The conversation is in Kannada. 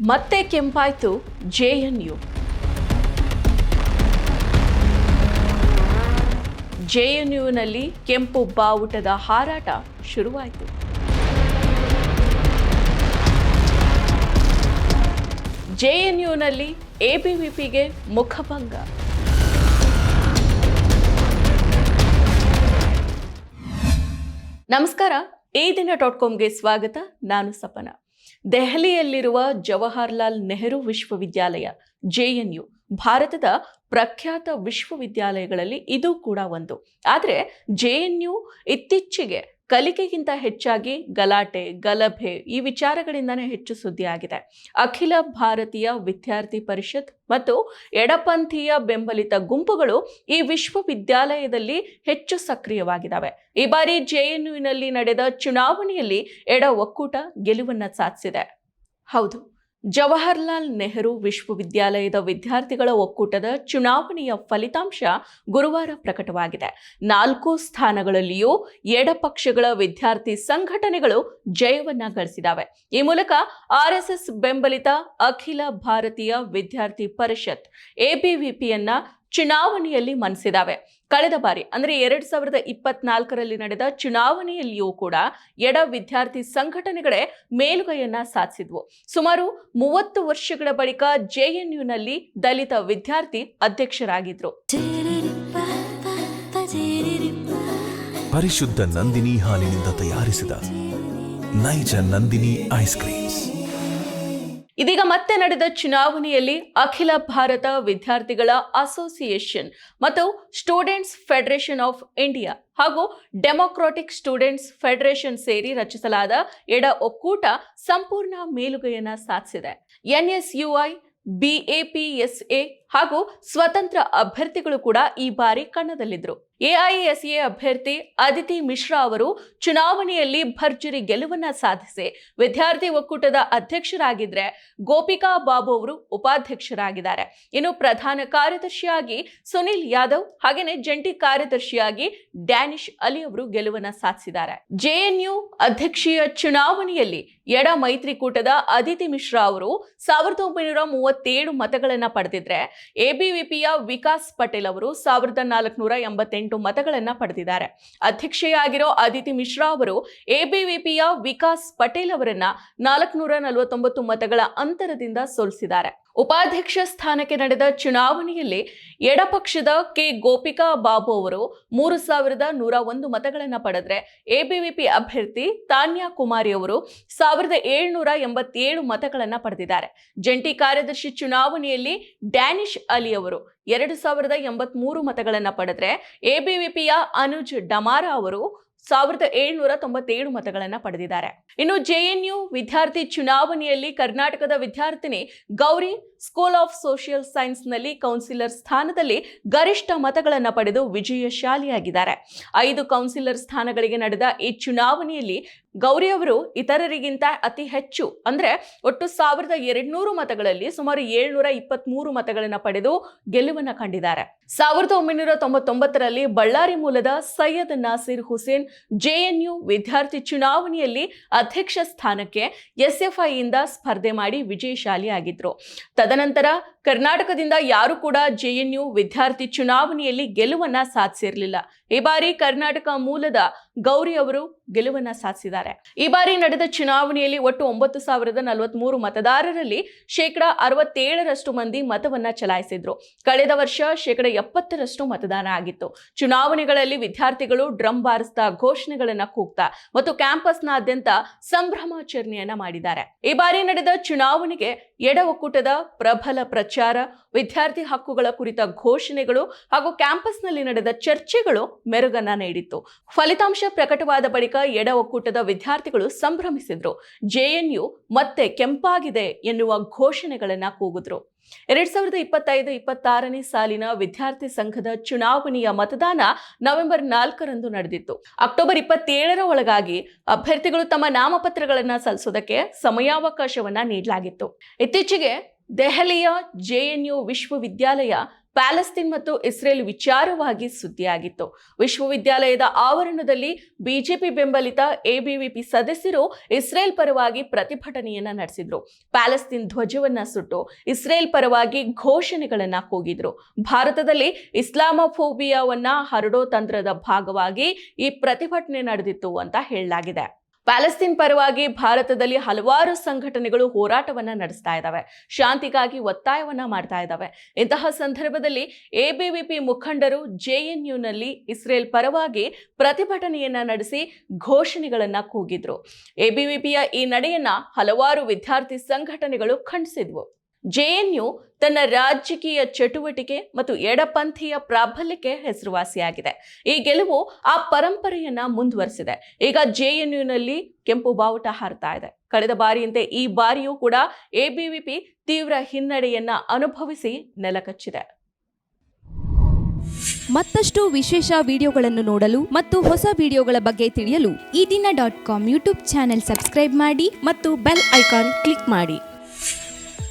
ಮತ್ತೆ ಕೆಂಪಾಯ್ತು ಎನ್ ಯುನಲ್ಲಿ ಕೆಂಪು ಬಾವುಟದ ಹಾರಾಟ ಶುರುವಾಯಿತು. ಜೆಎನ್ಯುನಲ್ಲಿ ಎಬಿವಿಪಿಗೆ ಮುಖಭಂಗ. ನಮಸ್ಕಾರ, ಈ ದಿನ ಡಾಟ್ ಕಾಮ್ಗೆ ಸ್ವಾಗತ. ನಾನು ಸಪನ. ದೆಹಲಿಯಲ್ಲಿರುವ ಜವಾಹರ್ಲಾಲ್ ನೆಹರು ವಿಶ್ವವಿದ್ಯಾಲಯ ಜೆಎನ್ಯು ಭಾರತದ ಪ್ರಖ್ಯಾತ ವಿಶ್ವವಿದ್ಯಾಲಯಗಳಲ್ಲಿ ಇದು ಕೂಡ ಒಂದು. ಆದರೆ ಜೆ ಎನ್ ಯು ಇತ್ತೀಚೆಗೆ ಕಲಿಕೆಗಿಂತ ಹೆಚ್ಚಾಗಿ ಗಲಾಟೆ, ಗಲಭೆ ಈ ವಿಚಾರಗಳಿಂದನೇ ಹೆಚ್ಚು ಸುದ್ದಿಯಾಗಿದೆ. ಅಖಿಲ ಭಾರತೀಯ ವಿದ್ಯಾರ್ಥಿ ಪರಿಷತ್ ಮತ್ತು ಎಡಪಂಥೀಯ ಬೆಂಬಲಿತ ಗುಂಪುಗಳು ಈ ವಿಶ್ವವಿದ್ಯಾಲಯದಲ್ಲಿ ಹೆಚ್ಚು ಸಕ್ರಿಯವಾಗಿದ್ದಾವೆ. ಈ ಬಾರಿ ಜೆಎನ್ಯುನಲ್ಲಿ ನಡೆದ ಚುನಾವಣೆಯಲ್ಲಿ ಎಡ ಒಕ್ಕೂಟ ಗೆಲುವನ್ನು ಸಾಧಿಸಿದೆ. ಹೌದು. ಜವಾಹರ್ಲಾಲ್ ನೆಹರು ವಿಶ್ವವಿದ್ಯಾಲಯದ ವಿದ್ಯಾರ್ಥಿಗಳ ಒಕ್ಕೂಟದ ಚುನಾವಣೆಯ ಫಲಿತಾಂಶ ಗುರುವಾರ ಪ್ರಕಟವಾಗಿದೆ. ನಾಲ್ಕು ಸ್ಥಾನಗಳಲ್ಲಿಯೂ ಎಡಪಕ್ಷಗಳ ವಿದ್ಯಾರ್ಥಿ ಸಂಘಟನೆಗಳು ಜಯವನ್ನ ಗಳಿಸಿದಾವೆ ಈ ಮೂಲಕ ಆರ್ಎಸ್ಎಸ್ ಬೆಂಬಲಿತ ಅಖಿಲ ಭಾರತೀಯ ವಿದ್ಯಾರ್ಥಿ ಪರಿಷತ್ ಎಬಿವಿಪಿಯನ್ನ ಚುನಾವಣೆಯಲ್ಲಿ ಮನಸಿದಾವೆ. ಕಳೆದ ಬಾರಿ, ಅಂದ್ರೆ ಎರಡ್ ಸಾವಿರದ ಇಪ್ಪತ್ನಾಲ್ಕರಲ್ಲಿ ನಡೆದ ಚುನಾವಣೆಯಲ್ಲಿಯೂ ಕೂಡ ಎಡ ವಿದ್ಯಾರ್ಥಿ ಸಂಘಟನೆಗಳೇ ಮೇಲುಗೈಯನ್ನ ಸಾಧಿಸಿದ್ವು. ಸುಮಾರು ಮೂವತ್ತು ವರ್ಷಗಳ ಬಳಿಕ ಜೆಎನ್ಯುನಲ್ಲಿ ದಲಿತ ವಿದ್ಯಾರ್ಥಿ ಅಧ್ಯಕ್ಷರಾಗಿದ್ರು. ಪರಿಶುದ್ಧ ನಂದಿನಿ ಹಾಲಿನಿಂದ ತಯಾರಿಸಿದ ನೈಜ ನಂದಿನಿ ಐಸ್ ಕ್ರೀಮ್ಸ್. ಇದೀಗ ಮತ್ತೆ ನಡೆದ ಚುನಾವಣೆಯಲ್ಲಿ ಅಖಿಲ ಭಾರತ ವಿದ್ಯಾರ್ಥಿಗಳ ಅಸೋಸಿಯೇಷನ್ ಮತ್ತು ಸ್ಟೂಡೆಂಟ್ಸ್ ಫೆಡರೇಷನ್ ಆಫ್ ಇಂಡಿಯಾ ಹಾಗೂ ಡೆಮೊಕ್ರಾಟಿಕ್ ಸ್ಟೂಡೆಂಟ್ಸ್ ಫೆಡರೇಷನ್ ಸೇರಿ ರಚಿಸಲಾದ ಎಡ ಒಕ್ಕೂಟ ಸಂಪೂರ್ಣ ಮೇಲುಗೈಯನ್ನ ಸಾಧಿಸಿದೆ. ಎನ್ಎಸ್ಯುಐ ಬಿಎಪಿಎಸ್ಎ ಹಾಗೂ ಸ್ವತಂತ್ರ ಅಭ್ಯರ್ಥಿಗಳು ಕೂಡ ಈ ಬಾರಿ ಕಣದಲ್ಲಿದ್ದರು ಎಐಎಸ್ಎ ಅಭ್ಯರ್ಥಿ ಅದಿತಿ ಮಿಶ್ರಾ ಅವರು ಚುನಾವಣೆಯಲ್ಲಿ ಭರ್ಜರಿ ಗೆಲುವನ್ನ ಸಾಧಿಸಿ ವಿದ್ಯಾರ್ಥಿ ಒಕ್ಕೂಟದ ಅಧ್ಯಕ್ಷರಾಗಿದ್ರೆ ಗೋಪಿಕಾ ಬಾಬು ಅವರು ಉಪಾಧ್ಯಕ್ಷರಾಗಿದ್ದಾರೆ. ಇನ್ನು ಪ್ರಧಾನ ಕಾರ್ಯದರ್ಶಿಯಾಗಿ ಸುನಿಲ್ ಯಾದವ್ ಹಾಗೇನೆ ಜಂಟಿ ಕಾರ್ಯದರ್ಶಿಯಾಗಿ ಡ್ಯಾನಿಶ್ ಅಲಿ ಅವರು ಗೆಲುವನ್ನ ಸಾಧಿಸಿದ್ದಾರೆ. ಜೆಎನ್ಯು ಅಧ್ಯಕ್ಷೀಯ ಚುನಾವಣೆಯಲ್ಲಿ ಎಡ ಮೈತ್ರಿಕೂಟದ ಅದಿತಿ ಮಿಶ್ರಾ ಅವರು ಸಾವಿರದ ಒಂಬೈನೂರ ಮೂವತ್ತೇಳು ಮತಗಳನ್ನು ಪಡೆದಿದ್ರೆ ಎಬಿವಿಪಿಯ ವಿಕಾಸ್ ಪಟೇಲ್ ಅವರು ಸಾವಿರದ ನಾಲ್ಕುನೂರ ಎಂಬತ್ತೆಂಟು ಮತಗಳನ್ನು ಪಡೆದಿದ್ದಾರೆ. ಅಧ್ಯಕ್ಷೆಯಾಗಿರೋ ಅದಿತಿ ಮಿಶ್ರಾ ಅವರು ಎಬಿವಿಪಿಯ ವಿಕಾಸ್ ಪಟೇಲ್ ಅವರನ್ನ ನಾಲ್ಕುನೂರ ನಲವತ್ತೊಂಬತ್ತು ಮತಗಳ ಅಂತರದಿಂದ ಸೋಲಿಸಿದ್ದಾರೆ. ಉಪಾಧ್ಯಕ್ಷ ಸ್ಥಾನಕ್ಕೆ ನಡೆದ ಚುನಾವಣೆಯಲ್ಲಿ ಎಡಪಕ್ಷದ ಕೆ ಗೋಪಿಕಾ ಬಾಬು ಅವರು ಮೂರು ಸಾವಿರದ ನೂರ ಒಂದು ಮತಗಳನ್ನು ಪಡೆದರೆ ಎಬಿವಿಪಿ ಅಭ್ಯರ್ಥಿ ತಾನ್ಯಾ ಕುಮಾರಿ ಅವರು ಸಾವಿರದ ಏಳ್ನೂರ ಎಂಬತ್ತೇಳು ಮತಗಳನ್ನು ಪಡೆದಿದ್ದಾರೆ. ಜಂಟಿ ಕಾರ್ಯದರ್ಶಿ ಚುನಾವಣೆಯಲ್ಲಿ ಡ್ಯಾನಿಶ್ ಅಲಿ ಅವರು ಎರಡು ಸಾವಿರದ ಎಂಬತ್ಮೂರು ಮತಗಳನ್ನು ಪಡೆದರೆ ಎಬಿವಿಪಿಯ ಅನುಜ್ ಡಮಾರ ಅವರು ಸಾವಿರದ ಏಳ್ನೂರ ತೊಂಬತ್ತೇಳು ಮತಗಳನ್ನು ಪಡೆದಿದ್ದಾರೆ. ಇನ್ನು ಜೆಎನ್ಯು ವಿದ್ಯಾರ್ಥಿ ಚುನಾವಣೆಯಲ್ಲಿ ಕರ್ನಾಟಕದ ವಿದ್ಯಾರ್ಥಿನಿ ಗೌರಿ ಸ್ಕೂಲ್ ಆಫ್ ಸೋಷಿಯಲ್ ಸೈನ್ಸ್ನಲ್ಲಿ ಕೌನ್ಸಿಲರ್ ಸ್ಥಾನದಲ್ಲಿ ಗರಿಷ್ಠ ಮತಗಳನ್ನು ಪಡೆದು ವಿಜಯಶಾಲಿಯಾಗಿದ್ದಾರೆ. ಐದು ಕೌನ್ಸಿಲರ್ ಸ್ಥಾನಗಳಿಗೆ ನಡೆದ ಈ ಚುನಾವಣೆಯಲ್ಲಿ ಗೌರಿ ಅವರು ಇತರರಿಗಿಂತ ಅತಿ ಹೆಚ್ಚು ಅಂದ್ರೆ ಒಟ್ಟು ಸಾವಿರದ ಎರಡ್ನೂರು ಮತಗಳಲ್ಲಿ ಸುಮಾರು ಏಳ್ನೂರ ಇಪ್ಪತ್ಮೂರು ಮತಗಳನ್ನು ಪಡೆದು ಗೆಲುವನ್ನು ಕಂಡಿದ್ದಾರೆ. ಸಾವಿರದ ಒಂಬೈನೂರ ತೊಂಬತ್ತೊಂಬತ್ತರಲ್ಲಿ ಬಳ್ಳಾರಿ ಮೂಲದ ಸೈಯದ್ ನಾಸೀರ್ ಹುಸೇನ್ ಜೆಎನ್ಯು ವಿದ್ಯಾರ್ಥಿ ಚುನಾವಣೆಯಲ್ಲಿ ಅಧ್ಯಕ್ಷ ಸ್ಥಾನಕ್ಕೆ ಎಸ್ಎಫ್ಐಯಿಂದ ಸ್ಪರ್ಧೆ ಮಾಡಿ ವಿಜಯಶಾಲಿ ಆಗಿದ್ರು ತದನಂತರ ಕರ್ನಾಟಕದಿಂದ ಯಾರು ಕೂಡ ಜೆಎನ್ಯು ವಿದ್ಯಾರ್ಥಿ ಚುನಾವಣೆಯಲ್ಲಿ ಗೆಲುವನ್ನ ಸಾಧಿಸಿರಲಿಲ್ಲ. ಈ ಬಾರಿ ಕರ್ನಾಟಕ ಮೂಲದ ಗೌರಿ ಅವರು ಗೆಲುವನ್ನ ಸಾಧಿಸಿದ್ದಾರೆ. ಈ ಬಾರಿ ನಡೆದ ಚುನಾವಣೆಯಲ್ಲಿ ಒಟ್ಟು ಒಂಬತ್ತು ಸಾವಿರದ ನಲವತ್ಮೂರು ಮತದಾರರಲ್ಲಿ ಶೇಕಡ ಅರವತ್ತೇಳರಷ್ಟು ಮಂದಿ ಮತವನ್ನ ಚಲಾಯಿಸಿದ್ರು. ಕಳೆದ ವರ್ಷ ಶೇಕಡ ಎಪ್ಪತ್ತರಷ್ಟು ಮತದಾನ ಆಗಿತ್ತು. ಚುನಾವಣೆಗಳಲ್ಲಿ ವಿದ್ಯಾರ್ಥಿಗಳು ಡ್ರಮ್ ಬಾರಿಸ್ತಾ ಘೋಷಣೆಗಳನ್ನ ಕೂಗ್ತಾ ಮತ್ತು ಕ್ಯಾಂಪಸ್ನಾದ್ಯಂತ ಸಂಭ್ರಮಾಚರಣೆಯನ್ನ ಮಾಡಿದ್ದಾರೆ. ಈ ಬಾರಿ ನಡೆದ ಚುನಾವಣೆಗೆ ಎಡ ಒಕ್ಕೂಟದ ಪ್ರಬಲ ಪ್ರಚಾರ, ವಿದ್ಯಾರ್ಥಿ ಹಕ್ಕುಗಳ ಕುರಿತ ಘೋಷಣೆಗಳು ಹಾಗೂ ಕ್ಯಾಂಪಸ್ನಲ್ಲಿ ನಡೆದ ಚರ್ಚೆಗಳು ಮೆರುಗನ್ನ ನೀಡಿತ್ತು. ಫಲಿತಾಂಶ ಪ್ರಕಟವಾದ ಬಳಿಕ ಎಡ ಒಕ್ಕೂಟದ ವಿದ್ಯಾರ್ಥಿಗಳು ಸಂಭ್ರಮಿಸಿದ್ರು. ಜೆಎನ್ಯು ಮತ್ತೆ ಕೆಂಪಾಗಿದೆ ಎನ್ನುವ ಘೋಷಣೆಗಳನ್ನ ಕೂಗಿದ್ರು. ಎರಡ್ ಸಾವಿರದ ಇಪ್ಪತ್ತೈದು ಇಪ್ಪತ್ತಾರನೇ ಸಾಲಿನ ವಿದ್ಯಾರ್ಥಿ ಸಂಘದ ಚುನಾವಣೆಯ ಮತದಾನ ನವೆಂಬರ್ ನಾಲ್ಕರಂದು ನಡೆದಿತ್ತು. ಅಕ್ಟೋಬರ್ ಇಪ್ಪತ್ತೇಳರ ಒಳಗಾಗಿ ಅಭ್ಯರ್ಥಿಗಳು ತಮ್ಮ ನಾಮಪತ್ರಗಳನ್ನು ಸಲ್ಲಿಸೋದಕ್ಕೆ ಸಮಯಾವಕಾಶವನ್ನ ನೀಡಲಾಗಿತ್ತು. ಇತ್ತೀಚೆಗೆ ದೆಹಲಿಯ ಜೆಎನ್ಯು ವಿಶ್ವವಿದ್ಯಾಲಯ ಪ್ಯಾಲೆಸ್ತೀನ್ ಮತ್ತು ಇಸ್ರೇಲ್ ವಿಚಾರವಾಗಿ ಸುದ್ದಿಯಾಗಿತ್ತು. ವಿಶ್ವವಿದ್ಯಾಲಯದ ಆವರಣದಲ್ಲಿ ಬಿಜೆಪಿ ಬೆಂಬಲಿತ ಎಬಿವಿಪಿ ಸದಸ್ಯರು ಇಸ್ರೇಲ್ ಪರವಾಗಿ ಪ್ರತಿಭಟನೆಯನ್ನ ನಡೆಸಿದ್ರು. ಪ್ಯಾಲೆಸ್ತೀನ್ ಧ್ವಜವನ್ನ ಸುಟ್ಟು ಇಸ್ರೇಲ್ ಪರವಾಗಿ ಘೋಷಣೆಗಳನ್ನ ಕೂಗಿದ್ರು. ಭಾರತದಲ್ಲಿ ಇಸ್ಲಾಮೋಫೋಬಿಯಾವನ್ನ ಹರಡೋ ತಂತ್ರದ ಭಾಗವಾಗಿ ಈ ಪ್ರತಿಭಟನೆ ನಡೆದಿತ್ತು ಅಂತ ಹೇಳಲಾಗಿದೆ. ಪ್ಯಾಲೆಸ್ತೀನ್ ಪರವಾಗಿ ಭಾರತದಲ್ಲಿ ಹಲವಾರು ಸಂಘಟನೆಗಳು ಹೋರಾಟವನ್ನ ನಡೆಸ್ತಾ ಇದ್ದಾವೆ ಶಾಂತಿಗಾಗಿ ಒತ್ತಾಯವನ್ನ ಮಾಡ್ತಾ ಇದ್ದಾವೆ ಇಂತಹ ಸಂದರ್ಭದಲ್ಲಿ ಎಬಿವಿಪಿ ಮುಖಂಡರು ಜೆಎನ್ಯುನಲ್ಲಿ ಇಸ್ರೇಲ್ ಪರವಾಗಿ ಪ್ರತಿಭಟನೆಯನ್ನ ನಡೆಸಿ ಘೋಷಣೆಗಳನ್ನ ಕೂಗಿದ್ರು. ಎಬಿವಿಪಿಯ ಈ ನಡೆಯನ್ನ ಹಲವಾರು ವಿದ್ಯಾರ್ಥಿ ಸಂಘಟನೆಗಳು ಖಂಡಿಸಿದ್ವು. ಜೆಎನ್ಯು ತನ್ನ ರಾಜಕೀಯ ಚಟುವಟಿಕೆ ಮತ್ತು ಎಡಪಂಥೀಯ ಪ್ರಾಬಲ್ಯಕ್ಕೆ ಹೆಸರುವಾಸಿಯಾಗಿದೆ. ಈ ಗೆಲುವು ಆ ಪರಂಪರೆಯನ್ನ ಮುಂದುವರೆಸಿದೆ. ಈಗ ಜೆಎನ್ಯುನಲ್ಲಿ ಕೆಂಪು ಬಾವುಟ ಹಾರ್ತಾ ಇದೆ. ಕಳೆದ ಬಾರಿಯಂತೆ ಈ ಬಾರಿಯೂ ಕೂಡ ಎಬಿವಿಪಿ ತೀವ್ರ ಹಿನ್ನಡೆಯನ್ನ ಅನುಭವಿಸಿ ನೆಲಕಚ್ಚಿದೆ. ಮತ್ತಷ್ಟು ವಿಶೇಷ ವಿಡಿಯೋಗಳನ್ನು ನೋಡಲು ಮತ್ತು ಹೊಸ ವಿಡಿಯೋಗಳ ಬಗ್ಗೆ ತಿಳಿಯಲು ಈ ದಿನ dot com YouTube channel subscribe ಮಾಡಿ ಮತ್ತು ಬೆಲ್ ಐಕಾನ್ ಕ್ಲಿಕ್ ಮಾಡಿ.